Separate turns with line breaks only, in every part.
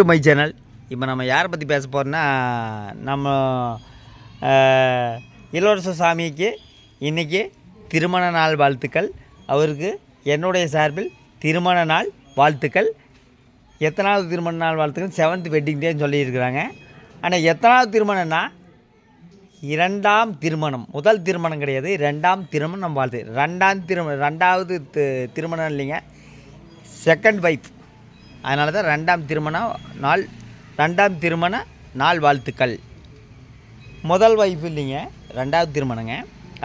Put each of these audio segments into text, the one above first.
To my channel இப்போ நம்ம யாரை பற்றி பேச போகிறோன்னா நம்ம இளவரச சாமிக்கு இன்றைக்கி திருமண நாள் வாழ்த்துக்கள். அவருக்கு என்னுடைய சார்பில் திருமண நாள் வாழ்த்துக்கள். எத்தனாவது திருமண நாள் வாழ்த்துக்கள்? செவன்த் வெட்டிங் டேன்னு சொல்லியிருக்கிறாங்க. ஆனால் எத்தனாவது திருமணம்னா இரண்டாம் திருமணம். முதல் திருமணம் கிடையாது ரெண்டாம் திருமணம் வாழ்த்து. ரெண்டாம் திருமணம் ரெண்டாவது திருமணம் இல்லைங்க. செகண்ட் வைஃப் அதனால தான் ரெண்டாம் திருமண நாள் ரெண்டாம் திருமண நாள் வாழ்த்துக்கள். முதல் வைஃப் இல்லைங்க ரெண்டாவது திருமணங்க.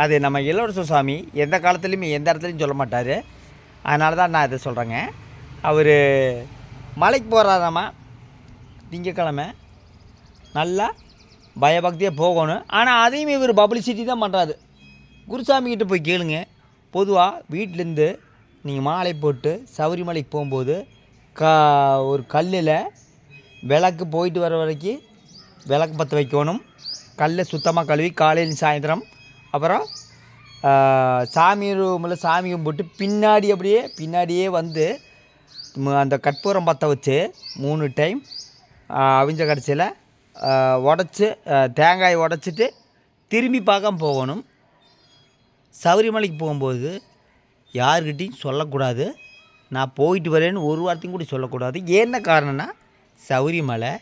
அது நம்ம இளவரச சுவாமி எந்த காலத்துலேயுமே எந்த இடத்துலையும் சொல்ல மாட்டார். அதனால தான் நான் இதை சொல்கிறேங்க அவர் மலைக்கு போகிறாராம்மா திங்கக்கிழமை. நல்லா பயபக்தியாக போகணும். ஆனால் அதையும் இவர் பப்ளிசிட்டி தான் பண்ணுறாரு குருசாமிகிட்ட போய் கேளுங்க. பொதுவாக வீட்டிலேருந்து நீங்கள் மாலை போட்டு சபரிமலைக்கு போகும்போது கா ஒரு கல்லில் விளக்கு போயிட்டு வர வரைக்கும் விளக்கு பற்ற வைக்கணும். கல்லை சுத்தமாக கழுவி காலையில் சாயந்தரம். அப்புறம் சாமி ரூமில் சாமி கும்பிட்டு பின்னாடி அப்படியே பின்னாடியே வந்து அந்த கற்பூரம் பற்ற வச்சு மூணு டைம் அவிஞ்ச கடைசியில் உடச்சி தேங்காய் உடச்சிட்டு திரும்பி பார்க்காம போகணும். சபரிமலைக்கு போகும்போது யாருக்கிட்டையும் சொல்லக்கூடாது. நான் போயிட்டு வரேன்னு ஒரு வார்த்தையும் கூட சொல்லக்கூடாது. என்ன காரணம்னா சௌரிமலை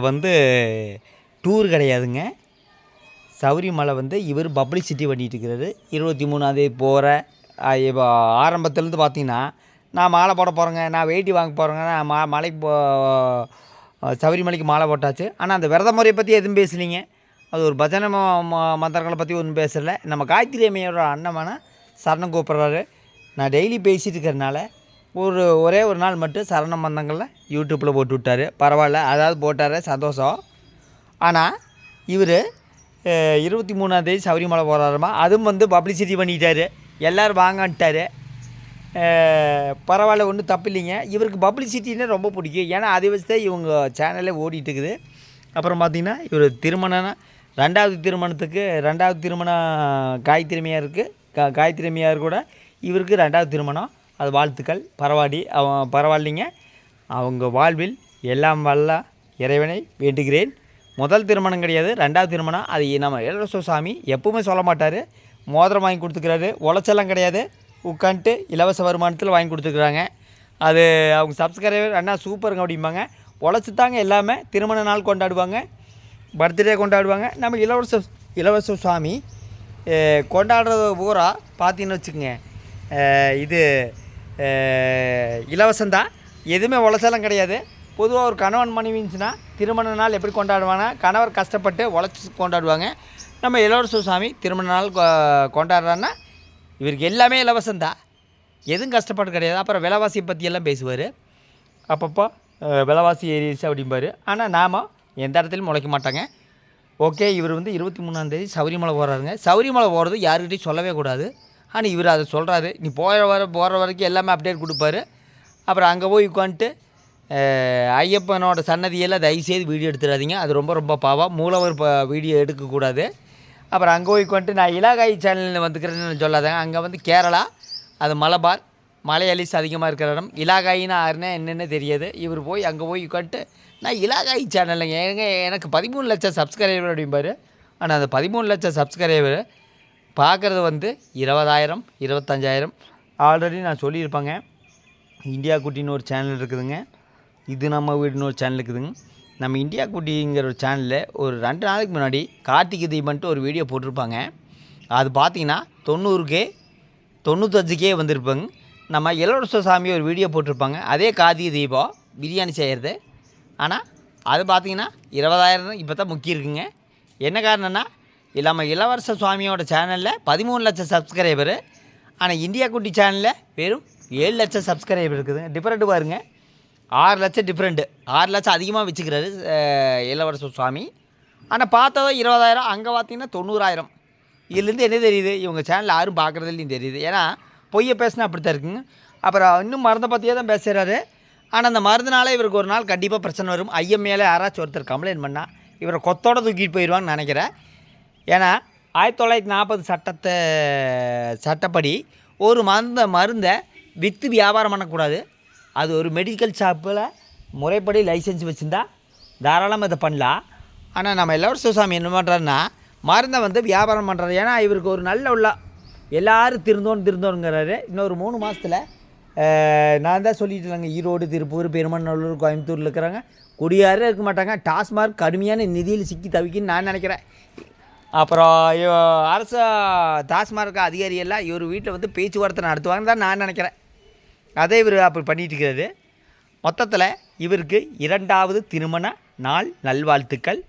வந்து டூர் கிடையாதுங்க. சௌரிமலை வந்து இவர் பப்ளிசிட்டி பண்ணிகிட்டு இருக்கிறாரு இருபத்தி மூணாந்தேதி போகிற இப்போ ஆரம்பத்துலேருந்து பார்த்தீங்கன்னா நான் மாலை போட போகிறேங்க நான் வெயிட்டி வாங்க போகிறேங்க நான் மா மலைக்கு போ சபரிமலைக்கு மாலை போட்டாச்சு. ஆனால் அந்த விரத முறையை பற்றி எதுவும் பேசலிங்க. அது ஒரு பஜனை ம- ம- மந்திரங்களை பற்றி ஒன்றும் பேசலை. நம்ம காயத்ரி அம்மையோட அண்ணமான சரணம் கூப்பிட்றாரு. நான் டெய்லி பேசிகிட்டு இருக்கிறனால ஒரு ஒரே ஒரு நாள் மட்டும் சரண மந்தங்களில் யூடியூப்பில் போட்டு விட்டாரு பரவாயில்ல அதாவது போட்டார் சந்தோஷம். ஆனால் இவர் இருபத்தி மூணாந்தேதி சபரிமலை போகிறாருமா அதுவும் வந்து பப்ளிசிட்டி பண்ணிட்டார். எல்லோரும் வாங்கன்ட்டாரு. பரவாயில்ல ஒன்றும் தப்பு இல்லைங்க இவருக்கு பப்ளிசிட்டின்னா ரொம்ப பிடிக்கும். ஏன்னா அதை வச்சு தான் இவங்க சேனலே ஓடிட்டுருக்குது. அப்புறம் பார்த்திங்கன்னா இவர் திருமணம்னா ரெண்டாவது திருமணத்துக்கு ரெண்டாவது திருமணம் காயத்ரிமையாக இருக்குது கா காயத்ரிமையார் கூட இவருக்கு ரெண்டாவது திருமணம். அது வாழ்த்துக்கள். பரவாடி அவன் பரவாயில்லைங்க. அவங்க வாழ்வில் எல்லாம் வல்ல இறைவனை வேண்டுகிறேன். முதல் திருமணம் கிடையாது ரெண்டாவது திருமணம். அது நம்ம இளவரச சாமி எப்பவுமே சொல்ல மாட்டார். மோதிரம் வாங்கி கொடுத்துக்கிறாரு. உழைச்செல்லாம் கிடையாது. உட்காந்துட்டு இலவச வருமானத்தில் வாங்கி கொடுத்துருக்குறாங்க அது அவங்க சப்ஸ்கிரைபர் அண்ணா சூப்பருங்க அப்படிம்பாங்க. உழைச்சி தாங்க எல்லாமே. திருமண நாள் கொண்டாடுவாங்க. பர்த்டே கொண்டாடுவாங்க. நம்ம இளவரச இலவச சுவாமி அஹ், கொண்டாடுறது பூரா பார்த்தீங்கன்னு வச்சுக்கோங்க. இது அஹ், இலவசம்தான். எதுவுமே உழைச்சலாம் கிடையாது. பொதுவாக ஒரு கணவன் மனைவி இருந்துச்சுன்னா திருமண நாள் எப்படி கொண்டாடுவாங்கன்னா கணவர் கஷ்டப்பட்டு உழைச்சி கொண்டாடுவாங்க. நம்ம இளவரசு சுவாமி திருமண நாள் கொண்டாடுறான்னா இவருக்கு எல்லாமே இலவசம்தான். எதுவும் கஷ்டப்பட்டு கிடையாது. அப்புறம் விலைவாசியை பற்றியெல்லாம் பேசுவார். அப்பப்போ விலைவாசி ஏறிடுச்சு அப்படிம்பார். ஆனால் நாம் எந்த இடத்துலையும் முளைக்க மாட்டாங்க. ஓகே இவர் வந்து இருபத்தி மூணாந்தேதி சவுரிமலை போகிறாருங்க சவுரிமலை போகிறது யாருக்கிட்டையும் சொல்லவே கூடாது. ஆனால் இவர் அதை சொல்கிறாரு நீ போகிற வர போகிற வரைக்கும் எல்லாமே அப்டேட் கொடுப்பாரு. அப்புறம் அங்கே போய் உட்காந்துட்டு ஐயப்பனோட சன்னதியெல்லாம் தயவுசெய்து வீடியோ எடுத்துடாதீங்க. அது ரொம்ப ரொம்ப பாவம். மூலவர் இப்போ வீடியோ எடுக்கக்கூடாது. அப்புறம் அங்கே போய் உட்காந்துட்டு நான் இலாகாய் சேனலில் வந்துக்கிறேன்னு சொல்லாதாங்க அங்கே வந்து கேரளா அது மலபார் மலையாளிஸ் அதிகமாக இருக்கிற இடம். இலாகாயின்னு யாருன்னா என்னென்னு தெரியாது. இவர் போய் அங்கே போய் உட்காந்துட்டு நான் இலாகாய் சேனலுங்க ஏங்க எனக்கு பதிமூணு லட்சம் சப்ஸ்கிரைபர் அப்படிம்பாரு. ஆனால் அந்த பதிமூணு லட்சம் சப்ஸ்கிரைபர் பார்க்குறது வந்து இருபதாயிரம் இருபத்தஞ்சாயிரம். ஆல்ரெடி நான் சொல்லியிருப்பேங்க. இந்தியா குட்டின்னு ஒரு சேனல் இருக்குதுங்க. இது நம்ம வீடுன்னு ஒரு சேனல் இருக்குதுங்க. நம்ம இந்தியா குட்டிங்கிற ஒரு சேனலில் ஒரு ரெண்டு நாளைக்கு முன்னாடி கார்த்திகை தீபன்ட்டு ஒரு வீடியோ போட்டிருப்பாங்க. அது பார்த்தீங்கன்னா தொண்ணூறுக்கே தொண்ணூத்தஞ்சுக்கே வந்திருப்பாங்க. நம்ம இளவரச சாமி ஒரு வீடியோ போட்டிருப்பாங்க. அதே கார்த்திகை தீபம் பிரியாணி செய்கிறது ஆனால் அது பார்த்தீங்கன்னா இருபதாயிரம் இப்போ தான் முக்கியம் இருக்குங்க என்ன காரணம்னா இல்லாமல் இளவரச சுவாமியோட சேனலில் பதிமூணு லட்சம் சப்ஸ்கிரைபரு ஆனால் இந்தியா குட்டி சேனலில் வெறும் ஏழு லட்சம் சப்ஸ்கிரைபர் இருக்குதுங்க டிஃப்ரெண்ட்டு பாருங்க. ஆறு லட்சம் டிஃப்ரெண்ட்டு ஆறு லட்சம் அதிகமாக வச்சுக்கிறாரு இளவரச சுவாமி. ஆனால் பார்த்ததோ இருபதாயிரம் அங்கே பார்த்தீங்கன்னா தொண்ணூறாயிரம். இதுலேருந்து என்ன தெரியுது? இவங்க சேனல் யாரும் பார்க்குறதுலையும் தெரியுது. ஏன்னா பொய்யை பேசினா அப்படி தான் இருக்குங்க. அப்புறம் இன்னும் மருந்தை பற்றியே தான் பேசுகிறாரு ஆனால் அந்த மருந்துனால இவருக்கு ஒரு நாள் கண்டிப்பாக பிரச்சனை வரும். ஐஎம்ஏல யாராச்சும் ஒருத்தர் கம்ப்ளைண்ட் பண்ணால் இவரை கொத்தோட தூக்கிட்டு போயிடுவாங்கன்னு நினைக்கிறேன். ஏன்னா ஆயிரத்தி தொள்ளாயிரத்தி நாற்பது சட்டத்தை சட்டப்படி ஒரு மருந்த மருந்தை விற்று வியாபாரம் பண்ணக்கூடாது. அது ஒரு மெடிக்கல் ஷாப்பில் முறைப்படி லைசன்ஸ் வச்சுருந்தா தாராளமாக இதை பண்ணலாம். ஆனால் நம்ம எல்லோரும் சிவசாமி என்ன பண்ணுறாருன்னா மருந்தை வந்து வியாபாரம் பண்ணுறாரு ஏன்னா இவருக்கு ஒரு நல்ல உள்ள எல்லாரும் திருந்தோன்னு திருந்தோனுங்கிறாரு. இன்னொரு மூணு மாதத்தில் நான் தான் சொல்லிட்டு இல்லைங்க ஈரோடு திருப்பூர் பெருமநல்லூர் கோயம்புத்தூரில் இருக்கிறாங்க குடியாரே இருக்க மாட்டாங்க. டாஸ்மார்க் கடுமையான நிதியில் சிக்கி தவிக்கின்னு நான் நினைக்கிறேன். அப்புறம் அரசு டாஸ்மார்க் அதிகாரியெல்லாம் இவர் வீட்டில் வந்து பேச்சுவார்த்தை நடத்துவாங்கன்னு தான் நான் நினைக்கிறேன். அதே இவர் அப்படி பண்ணிட்டு இருக்கிறது. மொத்தத்தில் இவருக்கு இரண்டாவது திருமண நாள் நல்வாழ்த்துக்கள்.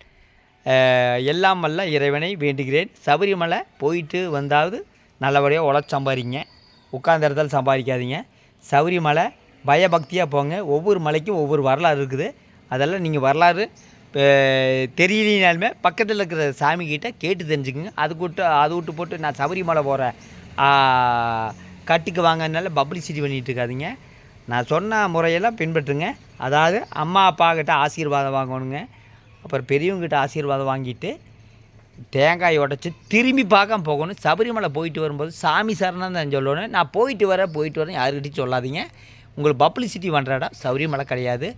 எல்லாம் வல்ல இறைவனை வேண்டுகிறேன். சபரிமலை போயிட்டு வந்தாவது நல்லபடியாக உழைச்சி சம்பாதிங்க. உட்கார்ந்த இடத்துல சம்பாதிக்காதீங்க. சபரிமலை பயபக்தியாக போங்க. ஒவ்வொரு மலைக்கும் ஒவ்வொரு வரலாறு இருக்குது. அதெல்லாம் நீங்கள் வரலாறு தெரியலினாலுமே பக்கத்தில் இருக்கிற சாமிக்கிட்ட கேட்டு தெரிஞ்சுக்குங்க. அது விட்டு அது விட்டு போட்டு நான் சபரிமலை போகிறேன் கட்டிக்கு வாங்கனால பப்ளிசிட்டி பண்ணிகிட்டு இருக்காதிங்க. நான் சொன்ன முறையெல்லாம் பின்பற்றுங்க. அதாவது அம்மா அப்பா கிட்ட ஆசீர்வாதம் வாங்கணுங்க. அப்புறம் பெரியவங்ககிட்ட ஆசீர்வாதம் வாங்கிட்டு தேங்காய் உடச்சி திரும்பி பார்க்காம போகணும். சபரிமலை போயிட்டு வரும்போது சாமி சரணம் தான் சொல்லணும். நான் போயிட்டு வரேன் போயிட்டு வரேன் யாருக்கிட்டையும் சொல்லாதீங்க. உங்களுக்கு பப்ளிசிட்டி பண்ணுற இடம் சபரிமலை கிடையாது.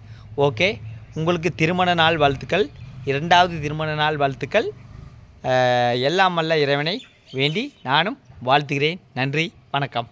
ஓகே. உங்களுக்கு திருமண நாள் வாழ்த்துக்கள். இரண்டாவது திருமண நாள் வாழ்த்துக்கள். எல்லாம் வல்ல இறைவனை வேண்டி நானும் வாழ்த்துகிறேன். நன்றி வணக்கம்.